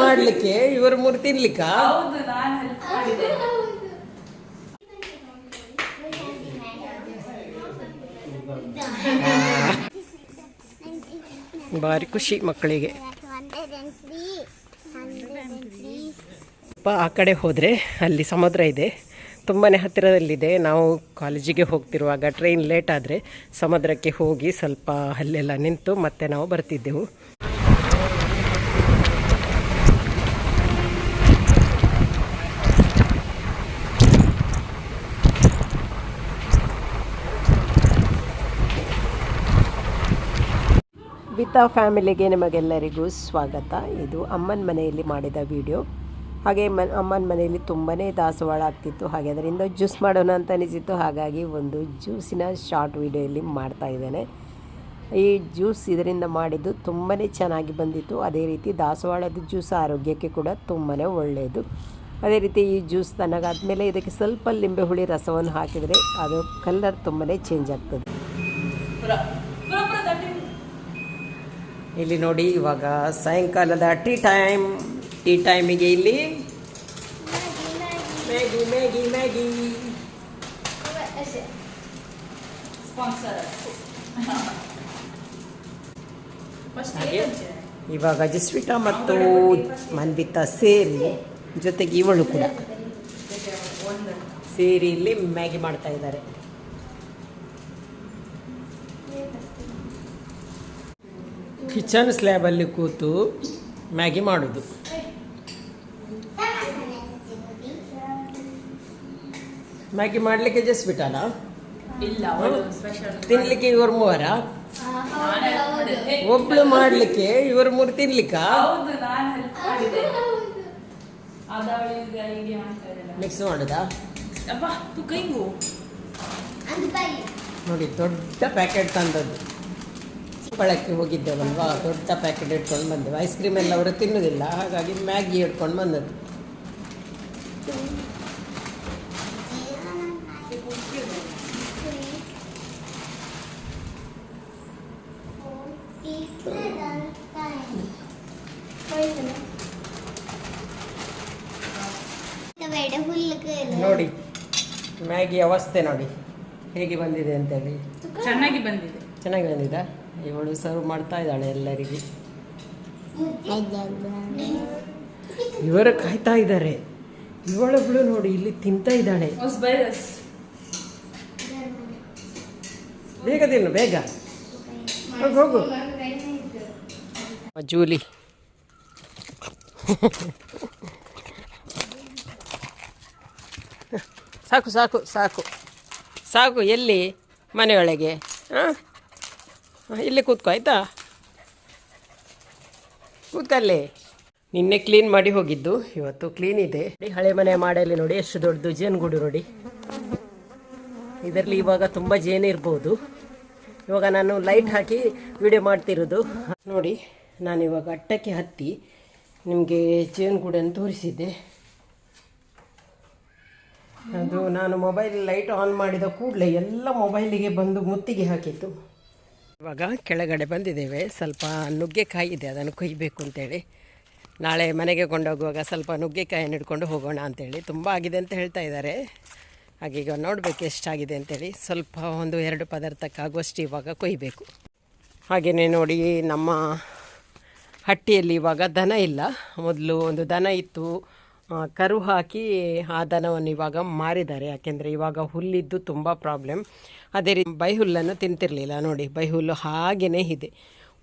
ಮಾಡ್ಲಿಕ್ಕೆ ಇವರು ಮೂರು ತಿನ್ಲಿಕ್ಕ? ಭಾರಿ ಖುಷಿ ಮಕ್ಕಳಿಗೆ. ಅಪ್ಪ ಆ ಕಡೆ ಹೋದರೆ ಅಲ್ಲಿ ಸಮುದ್ರ ಇದೆ. ತುಂಬಾ ಹತ್ತಿರದಲ್ಲಿದೆ. ನಾವು ಕಾಲೇಜಿಗೆ ಹೋಗ್ತಿರುವಾಗ ಟ್ರೈನ್ ಲೇಟ್ ಆದರೆ ಸಮುದ್ರಕ್ಕೆ ಹೋಗಿ ಸ್ವಲ್ಪ ಅಲ್ಲೆಲ್ಲ ನಿಂತು ಮತ್ತೆ ನಾವು ಬರ್ತಿದ್ದೆವು. ವಿತಾ ಫ್ಯಾಮಿಲಿಗೆ ನಿಮಗೆಲ್ಲರಿಗೂ ಸ್ವಾಗತ. ಇದು ಅಮ್ಮನ ಮನೆಯಲ್ಲಿ ಮಾಡಿದ ವಿಡಿಯೋ. ಹಾಗೆ ಮ, ಅಮ್ಮನ ಮನೆಯಲ್ಲಿ ತುಂಬಾ ದಾಸವಾಳ ಆಗ್ತಿತ್ತು. ಹಾಗೆ ಅದರಿಂದ ಜ್ಯೂಸ್ ಮಾಡೋಣ ಅಂತ ಅನಿಸಿತ್ತು. ಹಾಗಾಗಿ ಒಂದು ಜ್ಯೂಸಿನ ಶಾರ್ಟ್ ವಿಡಿಯೋಯಲ್ಲಿ ಮಾಡ್ತಾ ಇದ್ದೇನೆ. ಈ ಜ್ಯೂಸ್ ಇದರಿಂದ ಮಾಡಿದ್ದು ತುಂಬಾ ಚೆನ್ನಾಗಿ ಬಂದಿತ್ತು. ಅದೇ ರೀತಿ ದಾಸವಾಳದ ಜ್ಯೂಸ್ ಆರೋಗ್ಯಕ್ಕೆ ಕೂಡ ತುಂಬಾ ಒಳ್ಳೆಯದು. ಅದೇ ರೀತಿ ಈ ಜ್ಯೂಸ್ ತಣ್ಣಗಾದ್ಮೇಲೆ ಇದಕ್ಕೆ ಸ್ವಲ್ಪ ಲಿಂಬೆ ಹುಳಿ ರಸವನ್ನು ಹಾಕಿದರೆ ಅದು ಕಲರ್ ತುಂಬಾ ಚೇಂಜ್ ಆಗ್ತದೆ. ಇಲ್ಲಿ ನೋಡಿ ಇವಾಗ ಸಾಯಂಕಾಲದ ಟೀ ಟೈಮ್. ಟೀ ಟೈಮಿಗೆ ಇಲ್ಲಿ ಮ್ಯಾಗಿ ಮ್ಯಾಗಿ ಮ್ಯಾಗಿ. ಇವಾಗ ಜಸ್ವಿಟಾ ಮತ್ತು ಮನ್ವಿತಾ ಸೇರಿ ಜೊತೆಗೆ ಇವಳು ಕೂಡ. ಸೇರಿ ಇಲ್ಲಿ ಮ್ಯಾಗಿ ಮಾಡ್ತಾ ಇದ್ದಾರೆ. ಕಿಚನ್ ಸ್ಲ್ಯಾಬಲ್ಲಿ ಕೂತು ಮ್ಯಾಗಿ ಮಾಡೋದು. ಮ್ಯಾಗಿ ಮಾಡಲಿಕ್ಕೆ ಜಸ್ಬಿಟ್ಟಲ್ಲ ಇಲ್ಲ ತಿನ್ಲಿಕ್ಕೆ ಇವರು ಮೂವರ? ಒಬ್ಳು ಮಾಡ್ಲಿಕ್ಕೆ ಇವರು ಮೂರು ತಿನ್ಲಿಕ್ಕ? ಮಿಕ್ಸ್ ಮಾಡುದಾ. ಅಪ್ಪ ತು ಕೈಗು ನೋಡಿ ದೊಡ್ಡ ಪ್ಯಾಕೆಟ್ ತಂದದ್ದು. ಪಳಕ್ಕೆ ಹೋಗಿದ್ದೇವಲ್ವಾ? ದೊಡ್ಡ ಪ್ಯಾಕೆಟ್ ಇಟ್ಕೊಂಡು ಬಂದೆವು. ಐಸ್ ಕ್ರೀಮ್ ಎಲ್ಲ ಅವರು ತಿನ್ನುವುದಿಲ್ಲ ಹಾಗಾಗಿ ಮ್ಯಾಗಿ ಇಟ್ಕೊಂಡು ಬಂದದ್ದು. ನೋಡಿ ಮ್ಯಾಗಿ ಅವಸ್ಥೆ ನೋಡಿ. ಹೇಗೆ ಬಂದಿದೆ ಅಂತೇಳಿ. ಚೆನ್ನಾಗಿ ಬಂದಿದೆ. ಚೆನ್ನಾಗಿ ಬಂದಿದ? ಇವಳು ಸರ್ವ್ ಮಾಡ್ತಾ ಇದ್ದಾಳೆ ಎಲ್ಲರಿಗೆ. ಇವರು ಕಾಯ್ತಾ ಇದ್ದಾರೆ. ಇವಳೊಬ್ಳು ನೋಡಿ ಇಲ್ಲಿ ತಿಂತಾ ಇದ್ದಾಳೆ. ಬೇಗ ತಿನ್ನು ಬೇಗ. ಹೋಗು ಹೋಗು. ಜೂಲಿ. ಸಾಕು ಸಾಕು ಸಾಕು. ಸಾಕು ಎಲ್ಲಿ? ಮನೆಯೊಳಗೆ. ಹಾಂ? ಇಲ್ಲಿ ಕೂತ್ಕೋ, ಆಯ್ತಾ? ಕೂತ್ಕಲ್ಲಿ ನಿನ್ನೆ ಕ್ಲೀನ್ ಮಾಡಿ ಹೋಗಿದ್ದು, ಇವತ್ತು ಕ್ಲೀನ್ ಇದೆ. ಹಳೆ ಮನೆ ಮಾಡಲಿ ನೋಡಿ, ಎಷ್ಟು ದೊಡ್ಡದು, ಜೇನುಗೂಡು ನೋಡಿ. ಇದರಲ್ಲಿ ಇವಾಗ ತುಂಬ ಜೇನು ಇರ್ಬೋದು. ಇವಾಗ ನಾನು ಲೈಟ್ ಹಾಕಿ ವಿಡಿಯೋ ಮಾಡ್ತಿರೋದು. ನೋಡಿ, ನಾನು ಇವಾಗ ಅಟ್ಟಕ್ಕೆ ಹತ್ತಿ ನಿಮಗೆ ಜೇನುಗೂಡನ್ನು ತೋರಿಸಿದ್ದೆ. ಅದು ನಾನು ಮೊಬೈಲ್ ಲೈಟ್ ಆನ್ ಮಾಡಿದ ಕೂಡಲೇ ಎಲ್ಲ ಮೊಬೈಲಿಗೆ ಬಂದು ಮುತ್ತಿಗೆ ಹಾಕಿತ್ತು ಇವಾಗ ಕೆಳಗಡೆ ಬಂದಿದ್ದೇವೆ. ಸ್ವಲ್ಪ ನುಗ್ಗೆಕಾಯಿ ಇದೆ, ಅದನ್ನು ಕೊಯ್ಯಬೇಕು ಅಂತೇಳಿ. ನಾಳೆ ಮನೆಗೆ ಕೊಂಡೋಗುವಾಗ ಸ್ವಲ್ಪ ನುಗ್ಗೆಕಾಯನ್ನು ಹಿಡ್ಕೊಂಡು ಹೋಗೋಣ ಅಂತೇಳಿ. ತುಂಬ ಆಗಿದೆ ಅಂತ ಹೇಳ್ತಾ ಇದ್ದಾರೆ. ಹಾಗೀಗ ನೋಡಬೇಕು ಎಷ್ಟಾಗಿದೆ ಅಂತೇಳಿ. ಸ್ವಲ್ಪ ಒಂದು ಎರಡು ಪದಾರ್ಥಕ್ಕಾಗುವಷ್ಟು ಇವಾಗ ಕೊಯ್ಯಬೇಕು ಹಾಗೆಯೇ ನೋಡಿ, ನಮ್ಮ ಹಟ್ಟಿಯಲ್ಲಿ ಇವಾಗ ದನ ಇಲ್ಲ. ಮೊದಲು ಒಂದು ದನ ಇತ್ತು. ಕರು ಹಾಕಿ ಆ ದನವನ್ನು ಇವಾಗ ಮಾರಿದ್ದಾರೆ. ಯಾಕೆಂದರೆ ಇವಾಗ ಹುಲ್ಲಿದ್ದು ತುಂಬ ಪ್ರಾಬ್ಲಮ್ ಅದೇ ರೀತಿ ಬೈಹುಲ್ಲನ್ನು ತಿಂತಿರಲಿಲ್ಲ. ನೋಡಿ ಬೈಹುಲ್ಲು ಹಾಗೆಯೇ ಇದೆ.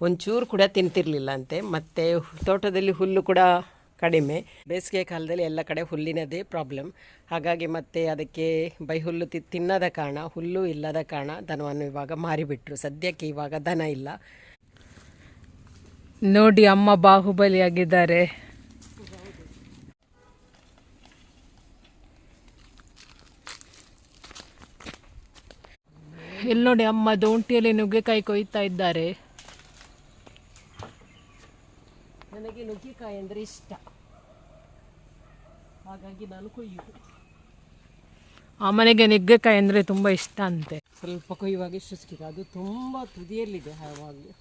ಒಂಚೂರು ಕೂಡ ತಿಂತಿರಲಿಲ್ಲ ಅಂತೆ ಮತ್ತು ತೋಟದಲ್ಲಿ ಹುಲ್ಲು ಕೂಡ ಕಡಿಮೆ. ಬೇಸಿಗೆ ಕಾಲದಲ್ಲಿ ಎಲ್ಲ ಕಡೆ ಹುಲ್ಲಿನದೇ ಪ್ರಾಬ್ಲಮ್ ಹಾಗಾಗಿ ಮತ್ತೆ ಅದಕ್ಕೆ ಬೈಹುಲ್ಲು ತಿ, ತಿನ್ನದ ಕಾರಣ, ಹುಲ್ಲು ಇಲ್ಲದ ಕಾರಣ ದನವನ್ನು ಇವಾಗ ಮಾರಿಬಿಟ್ರು. ಸದ್ಯಕ್ಕೆ ಇವಾಗ ದನ ಇಲ್ಲ. ನೋಡಿ, ಅಮ್ಮ ಬಾಹುಬಲಿಯಾಗಿದ್ದಾರೆ. ಇಲ್ಲಿ ನೋಡಿ ಅಮ್ಮ ದೋಂಟಿಯಲ್ಲಿ ನುಗ್ಗೆಕಾಯಿ ಕೊಯ್ತಾ ಇದ್ದಾರೆ. ನನಗೆ ನುಗ್ಗೆಕಾಯಿ ಅಂದರೆ ಇಷ್ಟ. ಹಾಗಾಗಿ ನಾನು ಕೊಯ್ಯುವುದು ಮನೆಗೆ ನುಗ್ಗೆಕಾಯಿ ಅಂದರೆ ತುಂಬ ಇಷ್ಟ ಅಂತೆ. ಸ್ವಲ್ಪ ಕೊಯ್ಯುವಾಗ ಇಷ್ಟು ಸಿಕ್ಕಿದೆ ಅದು ತುಂಬ ತುದಿಯಲ್ಲಿದೆ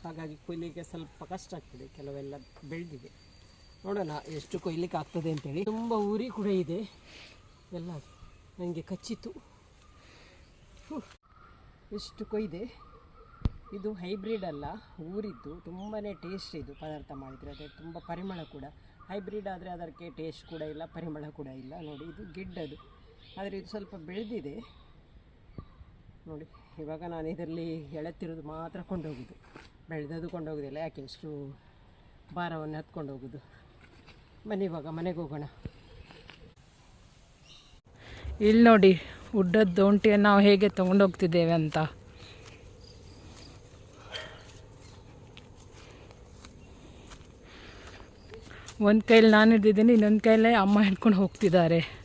ಹಾಗಾಗಿ ಕೊಯ್ಲಿಕ್ಕೆ ಸ್ವಲ್ಪ ಕಷ್ಟ ಆಗ್ತದೆ, ಕೆಲವೆಲ್ಲ ಬೆಳೆದಿದೆ. ನೋಡೋಣ ಎಷ್ಟು ಕೊಯ್ಲಿಕ್ಕೆ ಆಗ್ತದೆ ಅಂತೇಳಿ. ತುಂಬ ಊರಿ ಕೂಡ ಇದೆ. ಎಲ್ಲ ನನಗೆ ಕಚ್ಚಿತು. ಎಷ್ಟು ಕೊಯ್ದೆ? ಇದು ಹೈಬ್ರಿಡ್ ಅಲ್ಲ, ಊರಿದ್ದು ತುಂಬಾ ಟೇಸ್ಟ್ ಇದು ಪದಾರ್ಥ ಮಾಡಿದರೆ, ಅದೇ ತುಂಬ ಪರಿಮಳ ಕೂಡ. ಹೈಬ್ರಿಡ್ ಆದರೆ ಅದಕ್ಕೆ ಟೇಸ್ಟ್ ಕೂಡ ಇಲ್ಲ, ಪರಿಮಳ ಕೂಡ ಇಲ್ಲ. ನೋಡಿ, ಇದು ಗಿಡ್ಡದು ಆದರೆ ಇದು ಸ್ವಲ್ಪ ಬೆಳೆದಿದೆ. ನೋಡಿ, ಇವಾಗ ನಾನು ಇದರಲ್ಲಿ ಎಳೆತಿರೋದು ಮಾತ್ರ ಕೊಂಡೋಗೋದು. ಬೆಳೆದದು ಕೊಂಡೋಗೋದಿಲ್ಲ, ಯಾಕೆ ಇಷ್ಟು ಭಾರವನ್ನು ಹತ್ಕೊಂಡು ಹೋಗೋದು? ಬನ್ನಿ ಇವಾಗ ಮನೆಗೆ ಹೋಗೋಣ. ಇಲ್ಲಿ ನೋಡಿ ಉಡ್ಡದ ದೋಂಟಿಯನ್ನು ನಾವು ಹೇಗೆ ತಗೊಂಡೋಗ್ತಿದ್ದೇವೆ ಅಂತ. ಒಂದು ಕೈಲಿ ನಾನು ಹಿಡ್ದಿದ್ದೀನಿ ಇನ್ನೊಂದು ಕೈಲೇ ಅಮ್ಮ ಹಿಡ್ಕೊಂಡು ಹೋಗ್ತಿದ್ದಾರೆ.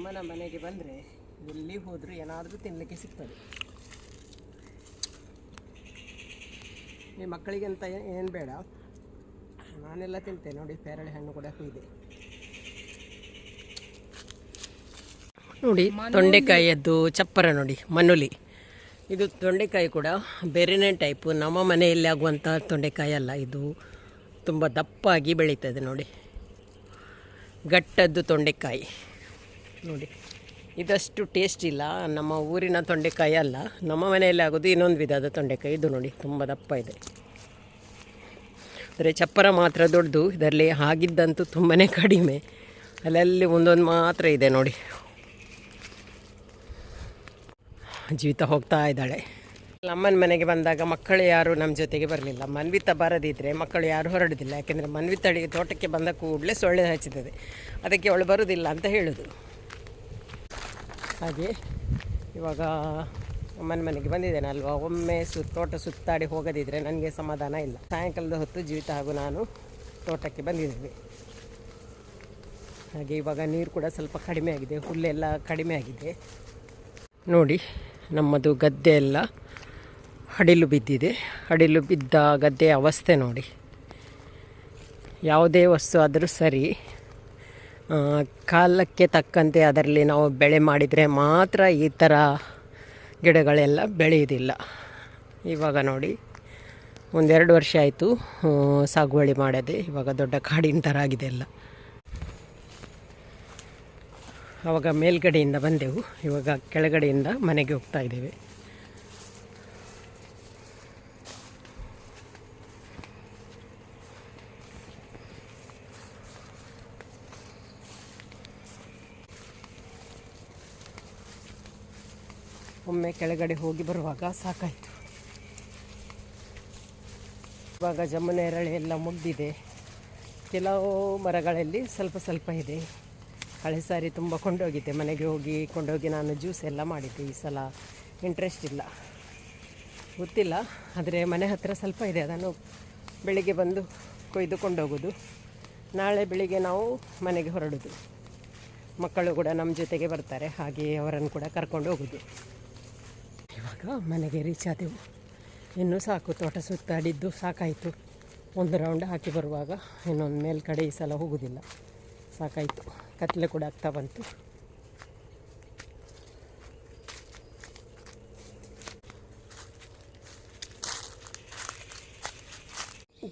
ಅಮ್ಮನ ಮನೆಗೆ ಬಂದರೆ ಎಲ್ಲಿ ಹೋದರೂ ಏನಾದರೂ ತಿನ್ನಲಿಕ್ಕೆ ಸಿಗ್ತದೆ. ಈ ಮಕ್ಕಳಿಗಂತ ಏನು ಬೇಡ. ನಾನೆಲ್ಲ ತಿಂತೇನೆ. ನೋಡಿ, ಪೇರಳೆ ಹಣ್ಣು ಕೂಡ ಇದೆ. ನೋಡಿ ತೊಂಡೆಕಾಯಿಯದ್ದು ಚಪ್ಪರ ನೋಡಿ, ಮನುಲಿ. ಇದು ತೊಂಡೆಕಾಯಿ ಕೂಡ ಬೇರೆನೇ ಟೈಪು ನಮ್ಮ ಮನೆಯಲ್ಲಿ ಆಗುವಂಥ ತೊಂಡೆಕಾಯಿ ಅಲ್ಲ, ಇದು ತುಂಬ ದಪ್ಪಾಗಿ ಬೆಳೀತದೆ ನೋಡಿ. ಗಟ್ಟದ್ದು ತೊಂಡೆಕಾಯಿ. ನೋಡಿ. ಇದಷ್ಟು ಟೇಸ್ಟ್ ಇಲ್ಲ. ನಮ್ಮ ಊರಿನ ತೊಂಡೆಕಾಯಿ ಅಲ್ಲ. ನಮ್ಮ ಮನೆಯಲ್ಲಿ ಆಗೋದು ಇನ್ನೊಂದು ವಿಧದ ತೊಂಡೆಕಾಯಿ. ಇದು ನೋಡಿ, ತುಂಬ ದಪ್ಪ ಇದೆ. ಆದರೆ ಚಪ್ಪರ ಮಾತ್ರ ದೊಡ್ಡದು. ಇದರಲ್ಲಿ ಆಗಿದ್ದಂತೂ ತುಂಬಾ ಕಡಿಮೆ. ಅಲ್ಲಲ್ಲಿ ಒಂದೊಂದು ಮಾತ್ರ ಇದೆ ನೋಡಿ. ಜೀವಿತ ಹೋಗ್ತಾ ಇದ್ದಾಳೆ. ಅಮ್ಮನ ಮನೆಗೆ ಬಂದಾಗ ಮಕ್ಕಳು ಯಾರು ನಮ್ಮ ಜೊತೆಗೆ ಬರಲಿಲ್ಲ. ಮನ್ವಿತ ಬರದಿದ್ದರೆ ಮಕ್ಕಳು ಯಾರು ಹೊರಡೋದಿಲ್ಲ. ಯಾಕೆಂದರೆ ಮನ್ವಿತಳಿಗೆ ತೋಟಕ್ಕೆ ಬಂದ ಕೂಡಲೇ ಸೊಳ್ಳೆ ಹಚ್ಚುತ್ತದೆ ಅದಕ್ಕೆ ಅವಳು ಬರುವುದಿಲ್ಲ ಅಂತ ಹೇಳೋದು. ಹಾಗೆ ಇವಾಗ ಮನೆ ಮನೆಗೆ ಬಂದಿದ್ದೇನೆ ಅಲ್ವಾ ಒಮ್ಮೆ ಸು, ತೋಟ ಸುತ್ತಾಡಿ ಹೋಗದಿದ್ದರೆ ನನಗೆ ಸಮಾಧಾನ ಇಲ್ಲ. ಸಾಯಂಕಾಲದ ಹೊತ್ತು ಜೀವಿತ ಹಾಗೂ ನಾನು ತೋಟಕ್ಕೆ ಬಂದಿದ್ದೇವೆ. ಹಾಗೆ ಇವಾಗ ನೀರು ಕೂಡ ಸ್ವಲ್ಪ ಕಡಿಮೆ ಆಗಿದೆ. ಹುಲ್ಲೆಲ್ಲ ಕಡಿಮೆ ಆಗಿದೆ. ನೋಡಿ, ನಮ್ಮದು ಗದ್ದೆ ಎಲ್ಲ ಹಡಿಲು ಬಿದ್ದಿದೆ. ಹಡಿಲು ಬಿದ್ದ ಗದ್ದೆಯ ಅವಸ್ಥೆ ನೋಡಿ. ಯಾವುದೇ ವಸ್ತು ಆದರೂ ಸರಿ ಕಾಲಕ್ಕೆ ತಕ್ಕಂತೆ ಅದರಲ್ಲಿ ನಾವು ಬೆಳೆ ಮಾಡಿದರೆ ಮಾತ್ರ ಈ ಥರ ಗಿಡಗಳೆಲ್ಲ ಬೆಳೆಯೋದಿಲ್ಲ ಇವಾಗ ನೋಡಿ, ಒಂದೆರಡು ವರ್ಷ ಆಯಿತು ಸಾಗುವಳಿ ಮಾಡೋದೆ ಇವಾಗ ದೊಡ್ಡ ಕಾಡಿನ ಥರ ಆಗಿದೆ ಎಲ್ಲ. ಆವಾಗ ಮೇಲ್ಗಡೆಯಿಂದ ಬಂದೆವು, ಇವಾಗ ಕೆಳಗಡೆಯಿಂದ ಮನೆಗೆ ಹೋಗ್ತಾ ಇದ್ದೇವೆ. ಒಮ್ಮೆ ಕೆಳಗಡೆ ಹೋಗಿ ಬರುವಾಗ ಸಾಕಾಯಿತು. ಇವಾಗ ಜಮುನೆ ಎರಳೆ ಎಲ್ಲ ಮುಗ್ದಿದೆ. ಕೆಲವು ಮರಗಳಲ್ಲಿ ಸ್ವಲ್ಪ ಸ್ವಲ್ಪ ಇದೆ. ಹಳೆ ಸಾರಿ ತುಂಬ ಕೊಂಡೋಗಿದ್ದೆ ಮನೆಗೆ ಹೋಗಿ ಕೊಂಡೋಗಿ ನಾನು ಜ್ಯೂಸ್ ಎಲ್ಲ ಮಾಡಿದ್ದೆ. ಈ ಸಲ ಇಂಟ್ರೆಸ್ಟ್ ಇಲ್ಲ. ಗೊತ್ತಿಲ್ಲ, ಆದರೆ ಮನೆ ಹತ್ತಿರ ಸ್ವಲ್ಪ ಇದೆ. ಅದನ್ನು ಬೆಳಿಗ್ಗೆ ಬಂದು ಕೊಯ್ದು ಕೊಂಡೋಗೋದು. ನಾಳೆ ಬೆಳಿಗ್ಗೆ ನಾವು ಮನೆಗೆ ಹೊರಡೋದು. ಮಕ್ಕಳು ಕೂಡ ನಮ್ಮ ಜೊತೆಗೆ ಬರ್ತಾರೆ. ಹಾಗೆ ಅವರನ್ನು ಕೂಡ ಕರ್ಕೊಂಡು ಹೋಗೋದು. ಇವಾಗ ಮನೆಗೆ ರೀಚ್ ಆದೆವು. ಇನ್ನೂ ಸಾಕು, ತೋಟ ಸುತ್ತಾಡಿದ್ದು ಸಾಕಾಯಿತು. ಒಂದು ರೌಂಡ್ ಹಾಕಿ ಬರುವಾಗ ಇನ್ನೊಂದು ಮೇಲ್ಕಡೆ ಈ ಸಲ ಹೋಗೋದಿಲ್ಲ. ಸಾಕಾಯಿತು. ಕತ್ಲೆ ಕೂಡ ಆಗ್ತಾ ಬಂತು.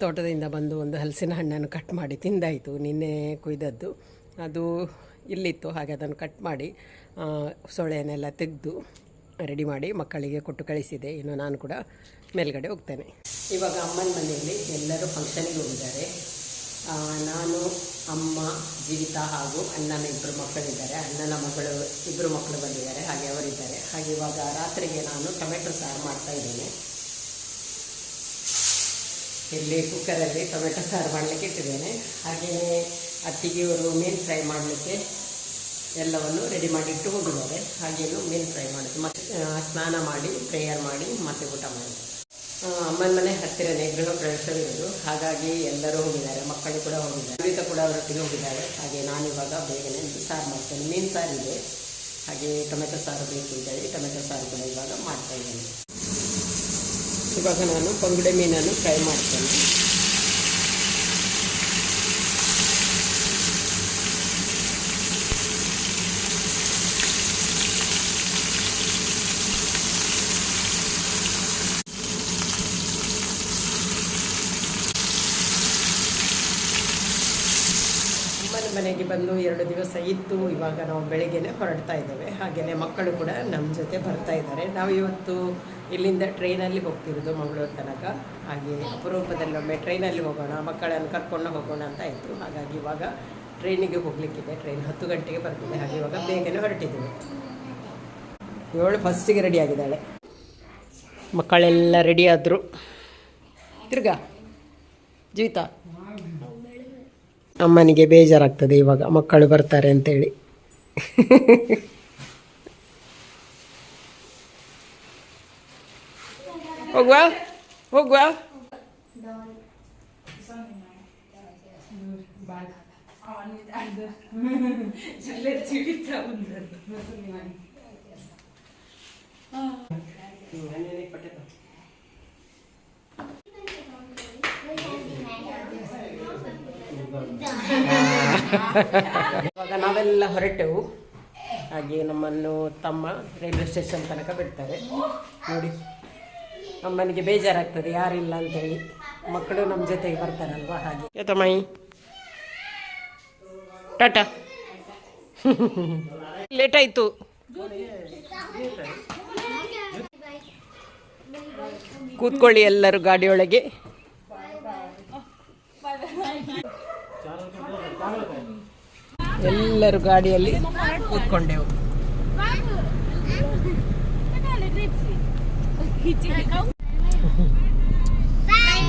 ತೋಟದಿಂದ ಬಂದು ಒಂದು ಹಲಸಿನ ಹಣ್ಣನ್ನು ಕಟ್ ಮಾಡಿ ತಿಂದಾಯಿತು, ನಿನ್ನೆ ಕುಯ್ದದ್ದು. ಅದು ಇಲ್ಲಿತ್ತು, ಹಾಗೆ ಅದನ್ನು ಕಟ್ ಮಾಡಿ ಸೊಳ್ಳೆಯನ್ನೆಲ್ಲ ಸೊಳ್ಳೆನೆಲ್ಲ ತೆಗೆದು ರೆಡಿ ಮಾಡಿ ಮಕ್ಕಳಿಗೆ ಕೊಟ್ಟು ಕಳಿಸಿದೆ. ಇನ್ನು ನಾನು ಕೂಡ ಮೇಲ್ಗಡೆ ಹೋಗ್ತೇನೆ. ಇವಾಗ ಅಮ್ಮನ ಮನೆಯಲ್ಲಿ ಎಲ್ಲರೂ ಫಂಕ್ಷನಿಗೆ ಹೋಗಿದ್ದಾರೆ. ನಾನು, ಅಮ್ಮ, ಜೀವಿತ ಹಾಗೂ ಅಣ್ಣನ ಇಬ್ಬರು ಮಕ್ಕಳಿದ್ದಾರೆ. ಅಣ್ಣನ ಮಗಳು ಇಬ್ಬರು ಮಕ್ಕಳು ಬಂದಿದ್ದಾರೆ. ಹಾಗೆ ಅವರಿದ್ದಾರೆ. ಹಾಗೆ ಇವಾಗ ರಾತ್ರಿಗೆ ನಾನು ಟೊಮೆಟೊ ಸಾರು ಮಾಡ್ತಾ ಇದ್ದೇನೆ. ಇಲ್ಲಿ ಕುಕ್ಕರಲ್ಲಿ ಟೊಮೆಟೊ ಸಾರು ಮಾಡಲಿಕ್ಕೆ ಇಟ್ಟಿದ್ದೇನೆ. ಹಾಗೆಯೇ ಅತ್ತಿಗೆಯವರು ಮೀನು ಫ್ರೈ ಮಾಡಲಿಕ್ಕೆ ಎಲ್ಲವನ್ನು ರೆಡಿ ಮಾಡಿ ಇಟ್ಟು ಹೋಗಿದ್ದಾರೆ ಹಾಗೇನು ಮೀನು ಫ್ರೈ ಮಾಡಿದ್ದು. ಮತ್ತೆ ಸ್ನಾನ ಮಾಡಿ ಪ್ರೇಯರ್ ಮಾಡಿ, ಮತ್ತೆ ಊಟ ಮಾಡಿ. ಅಮ್ಮನ ಮನೆ ಹತ್ತಿರನೇ ಗೃಹ ಪ್ರವೇಶವಿರೋದು. ಹಾಗಾಗಿ ಎಲ್ಲರೂ ಹೋಗಿದ್ದಾರೆ. ಮಕ್ಕಳು ಕೂಡ ಹೋಗಿದ್ದಾರೆ. ಅಮೃತ ಕೂಡ ಅವರೊಟ್ಟಿಗೆ ಹೋಗಿದ್ದಾರೆ. ಹಾಗೆ ನಾನು ಇವಾಗ ಬೇಗನೆ ಸಾರು ಮಾಡ್ತೇನೆ. ಮೀನು ಸಾರು ಇದೆ. ಹಾಗೆ ಟೊಮೆಟೊ ಸಾರು ಬೇಕು ಅಂತೇಳಿ ಟೊಮೆಟೊ ಸಾರು ಕೂಡ ಇವಾಗ ಮಾಡ್ತಾ ಇದ್ದೇನೆ. ಇವಾಗ ನಾನು ಬಂಗುಡೆ ಮೀನನ್ನು ಫ್ರೈ ಮಾಡ್ತೇನೆ. ಮನೆಗೆ ಬಂದು ಎರಡು ದಿವಸ ಇತ್ತು. ಇವಾಗ ನಾವು ಬೆಳಿಗ್ಗೆನೆ ಹೊರಡ್ತಾ ಇದ್ದೇವೆ. ಹಾಗೆಯೇ ಮಕ್ಕಳು ಕೂಡ ನಮ್ಮ ಜೊತೆ ಬರ್ತಾ ಇದ್ದಾರೆ. ನಾವು ಇವತ್ತು ಇಲ್ಲಿಂದ ಟ್ರೈನಲ್ಲಿ ಹೋಗ್ತಿರೋದು ಮಂಗಳೂರು ತನಕ. ಹಾಗೆ ಅಪರೂಪದಲ್ಲೊಮ್ಮೆ ಟ್ರೈನಲ್ಲಿ ಹೋಗೋಣ, ಮಕ್ಕಳನ್ನು ಕರ್ಕೊಂಡು ಹೋಗೋಣ ಅಂತ ಇತ್ತು ಹಾಗಾಗಿ ಇವಾಗ ಟ್ರೈನಿಗೆ ಹೋಗಲಿಕ್ಕಿದೆ. ಟ್ರೈನ್ ಹತ್ತು ಗಂಟೆಗೆ ಬರ್ತಿದೆ. ಹಾಗೆ ಇವಾಗ ಬೇಗನೆ ಹೊರಟಿದ್ದೀವಿ. ಇವಳು ಫಸ್ಟಿಗೆ ರೆಡಿ ಆಗಿದ್ದಾಳೆ. ಮಕ್ಕಳೆಲ್ಲ ರೆಡಿ ಆದರು. ತಿರ್ಗಾ, ಜೀವಿತಾ. ಅಮ್ಮನಿಗೆ ಬೇಜಾರಾಗ್ತದೆ ಇವಾಗ. ಮಕ್ಕಳು ಬರ್ತಾರೆ ಅಂತೇಳಿ. ಹೋಗುವ? ಹೋಗುವ? ಇವಾಗ ನಾವೆಲ್ಲ ಹೊರಟೆವು. ಹಾಗೆ ನಮ್ಮನ್ನು ತಮ್ಮ ರೈಲ್ವೆ ಸ್ಟೇಷನ್ ತನಕ ಬಿಡ್ತಾರೆ. ನೋಡಿ ಅಮ್ಮನಿಗೆ ಬೇಜಾರಾಗ್ತದೆ, ಯಾರಿಲ್ಲ ಅಂತೇಳಿ. ಮಕ್ಕಳು ನಮ್ಮ ಜೊತೆಗೆ ಬರ್ತಾರಲ್ವಾ ಹಾಗೆ. ಏತಮ್ಮೈ ಟಾಟಾ. ಲೇಟ್ ಆಯಿತು. ಕೂತ್ಕೊಳ್ಳಿ ಎಲ್ಲರೂ ಗಾಡಿಯೊಳಗೆ. ಎಲ್ಲರೂ ಗಾಡಿಯಲ್ಲಿ ಕೂತ್ಕೊಂಡೆವು.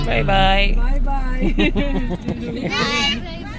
ಬಾಯ್ ಬಾಯ್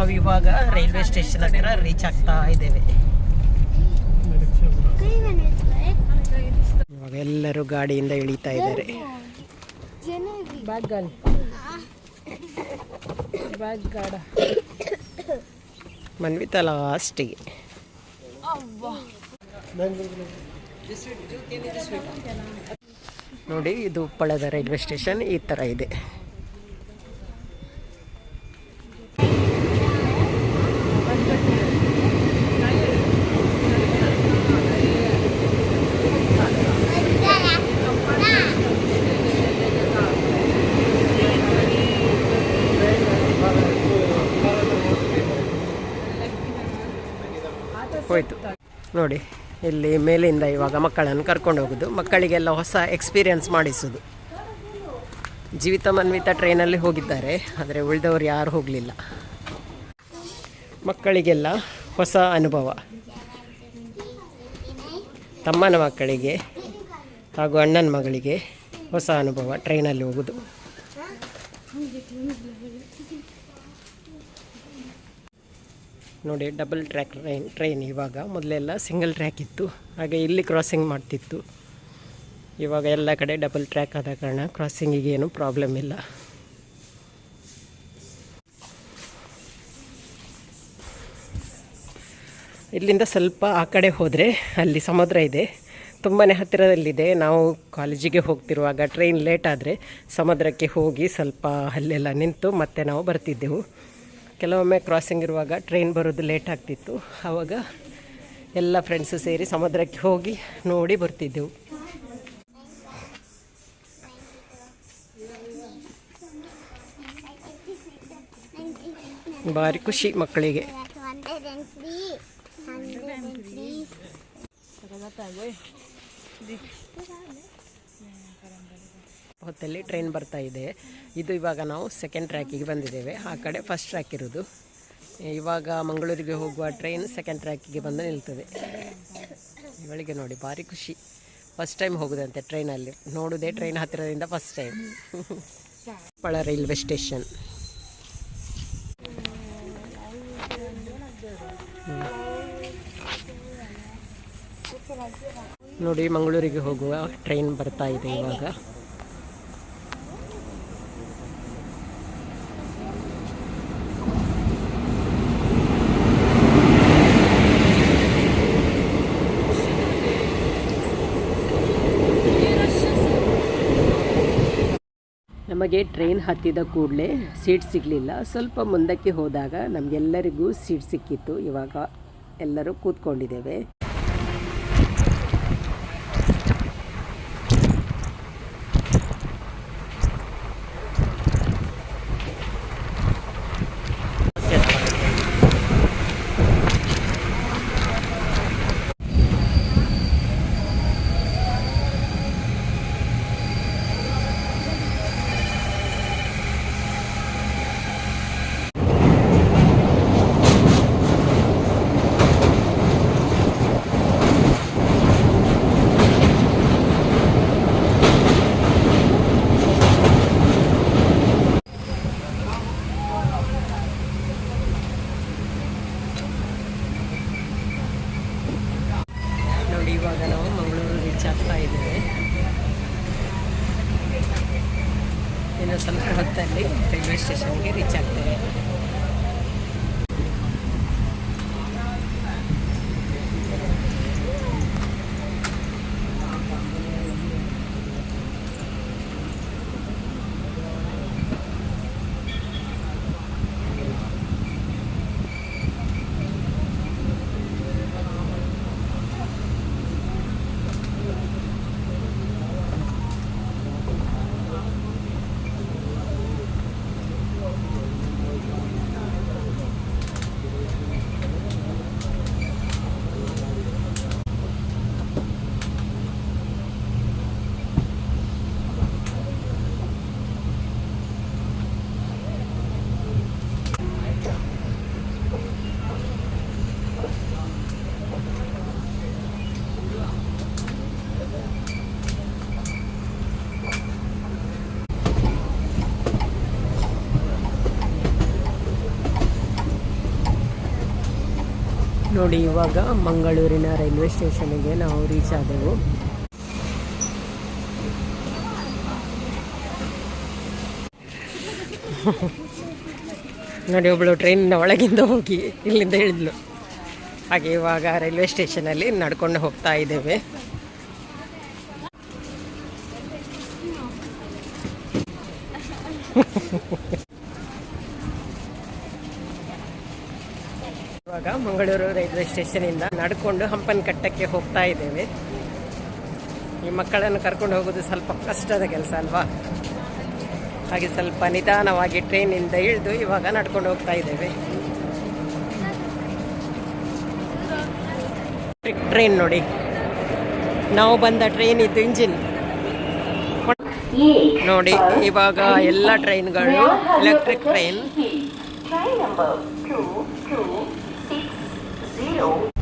ನಾವು ಇವಾಗ ರೈಲ್ವೆ ಸ್ಟೇಷನ್ ಹತ್ರ ರೀಚ್ ಆಗ್ತಾ ಇದ್ದೇವೆ. ಇವಾಗ ಎಲ್ಲರೂ ಗಾಡಿಯಿಂದ ಇಳಿತಾ ಇದ್ದಾರೆ. ಮನ್ವಿತ ಲಾಸ್ಟಿಗೆ ನೋಡಿ ಇದು ಉಪ್ಪಳದ ರೈಲ್ವೆ ಸ್ಟೇಷನ್ ಈ ತರ ಇದೆ. ನೋಡಿ, ಇಲ್ಲಿ ಮೇಲಿಂದ ಇವಾಗ ಮಕ್ಕಳನ್ನು ಕರ್ಕೊಂಡು ಹೋಗೋದು. ಮಕ್ಕಳಿಗೆಲ್ಲ ಹೊಸ ಎಕ್ಸ್ಪೀರಿಯನ್ಸ್ ಮಾಡಿಸೋದು. ಜೀವಿತ ಮನ್ವಿತ ಟ್ರೈನಲ್ಲಿ ಹೋಗಿದ್ದಾರೆ, ಆದರೆ ಉಳಿದವರು ಯಾರು ಹೋಗಲಿಲ್ಲ. ಮಕ್ಕಳಿಗೆಲ್ಲ ಹೊಸ ಅನುಭವ. ತಮ್ಮನ ಮಕ್ಕಳಿಗೆ ಹಾಗೂ ಅಣ್ಣನ ಮಗಳಿಗೆ ಹೊಸ ಅನುಭವ ಟ್ರೈನಲ್ಲಿ ಹೋಗೋದು. ನೋಡಿ ಡಬಲ್ ಟ್ರ್ಯಾಕ್ ಟ್ರೈನ್ ಟ್ರೈನ್ ಇವಾಗ. ಮೊದಲೆಲ್ಲ ಸಿಂಗಲ್ ಟ್ರ್ಯಾಕ್ ಇತ್ತು. ಹಾಗೆ ಇಲ್ಲಿ ಕ್ರಾಸಿಂಗ್ ಮಾಡ್ತಿತ್ತು. ಇವಾಗ ಎಲ್ಲ ಕಡೆ ಡಬಲ್ ಟ್ರ್ಯಾಕ್ ಆದ ಕಾರಣ ಕ್ರಾಸಿಂಗಿಗೆ ಏನು ಪ್ರಾಬ್ಲಮ್ ಇಲ್ಲ. ಇಲ್ಲಿಂದ ಸ್ವಲ್ಪ ಆ ಕಡೆ ಹೋದರೆ ಅಲ್ಲಿ ಸಮುದ್ರ ಇದೆ. ತುಂಬಾ ಹತ್ತಿರದಲ್ಲಿದೆ. ನಾವು ಕಾಲೇಜಿಗೆ ಹೋಗ್ತಿರುವಾಗ ಟ್ರೈನ್ ಲೇಟ್ ಆದರೆ ಸಮುದ್ರಕ್ಕೆ ಹೋಗಿ ಸ್ವಲ್ಪ ಅಲ್ಲೆಲ್ಲ ನಿಂತು ಮತ್ತೆ ನಾವು ಬರ್ತಿದ್ದೆವು. ಕೆಲವೊಮ್ಮೆ ಕ್ರಾಸಿಂಗ್ ಇರುವಾಗ ಟ್ರೈನ್ ಬರೋದು ಲೇಟ್ ಆಗ್ತಿತ್ತು. ಆವಾಗ ಎಲ್ಲ ಫ್ರೆಂಡ್ಸು ಸೇರಿ ಸಮುದ್ರಕ್ಕೆ ಹೋಗಿ ನೋಡಿ ಬರ್ತಿದ್ದೆವು. ಭಾರಿ ಖುಷಿ ಮಕ್ಕಳಿಗೆ. ಹೊತ್ತಲ್ಲಿ ಟ್ರೈನ್ ಬರ್ತಾ ಇದೆ. ಇದು ಇವಾಗ ನಾವು ಸೆಕೆಂಡ್ ಟ್ರ್ಯಾಕಿಗೆ ಬಂದಿದ್ದೇವೆ. ಆ ಕಡೆ ಫಸ್ಟ್ ಟ್ರ್ಯಾಕ್ ಇರೋದು. ಇವಾಗ ಮಂಗಳೂರಿಗೆ ಹೋಗುವ ಟ್ರೈನ್ ಸೆಕೆಂಡ್ ಟ್ರ್ಯಾಕಿಗೆ ಬಂದು ನಿಲ್ತದೆ. ಇವಳಿಗೆ ನೋಡಿ ಭಾರಿ ಖುಷಿ. ಫಸ್ಟ್ ಟೈಮ್ ಹೋಗುದಂತೆ ಟ್ರೈನಲ್ಲಿ ನೋಡುವುದೇ ಟ್ರೈನ್ ಹತ್ತಿರದಿಂದ first time Koppal railway station ನೋಡಿ ಮಂಗಳೂರಿಗೆ ಹೋಗುವ ಟ್ರೈನ್ ಬರ್ತಾ ಇದೆ ಇವಾಗ. ನಮಗೆ ಟ್ರೈನ್ ಹತ್ತಿದ ಕೂಡಲೇ ಸೀಟ್ ಸಿಗಲಿಲ್ಲ. ಸ್ವಲ್ಪ ಮುಂದಕ್ಕೆ ಹೋದಾಗ ನಮಗೆಲ್ಲರಿಗೂ ಸೀಟ್ ಸಿಕ್ಕಿತ್ತು. ಇವಾಗ ಎಲ್ಲರೂ ಕೂತ್ಕೊಂಡಿದ್ದೇವೆ. ನೋಡಿ, ಇವಾಗ ಮಂಗಳೂರಿನ ರೈಲ್ವೆ ಸ್ಟೇಷನ್ಗೆ ನಾವು ರೀಚ್ ಆದೆವು. ನೋಡಿ ಒಬ್ಬಳು ಟ್ರೈನಿನ ಒಳಗಿಂದ ಹೋಗಿ ಇಲ್ಲಿಂದ ಇಳಿದ್ಲು. ಹಾಗೆ ಇವಾಗ ರೈಲ್ವೆ ಸ್ಟೇಷನಲ್ಲಿ ನಡ್ಕೊಂಡು ಹೋಗ್ತಾ ಇದ್ದೇವೆ. ಮಂಗಳೂರು ರೈಲ್ವೆ ಸ್ಟೇಷನಿಂದ ನಡ್ಕೊಂಡು ಹಂಪನಕಟ್ಟಕ್ಕೆ ಹೋಗ್ತಾ ಇದ್ದೇವೆ. ಈ ಮಕ್ಕಳನ್ನು ಕರ್ಕೊಂಡು ಹೋಗೋದು ಸ್ವಲ್ಪ ಕಷ್ಟದ ಕೆಲಸ ಅಲ್ವಾ? ಹಾಗೆ ಸ್ವಲ್ಪ ನಿಧಾನವಾಗಿ ಟ್ರೈನಿಂದ ಇಳಿದು ಇವಾಗ ನಡ್ಕೊಂಡು ಹೋಗ್ತಾ ಇದ್ದೇವೆ. ಟ್ರೈನ್ ನೋಡಿ. ನಾವು ಬಂದ ಟ್ರೈನ್ ಇದ್ದು ಇಂಜಿನ್ ನೋಡಿ, ಇವಾಗ ಎಲ್ಲ ಟ್ರೈನ್ಗಳು ಎಲೆಕ್ಟ್ರಿಕ್ ಟ್ರೈನ್ you.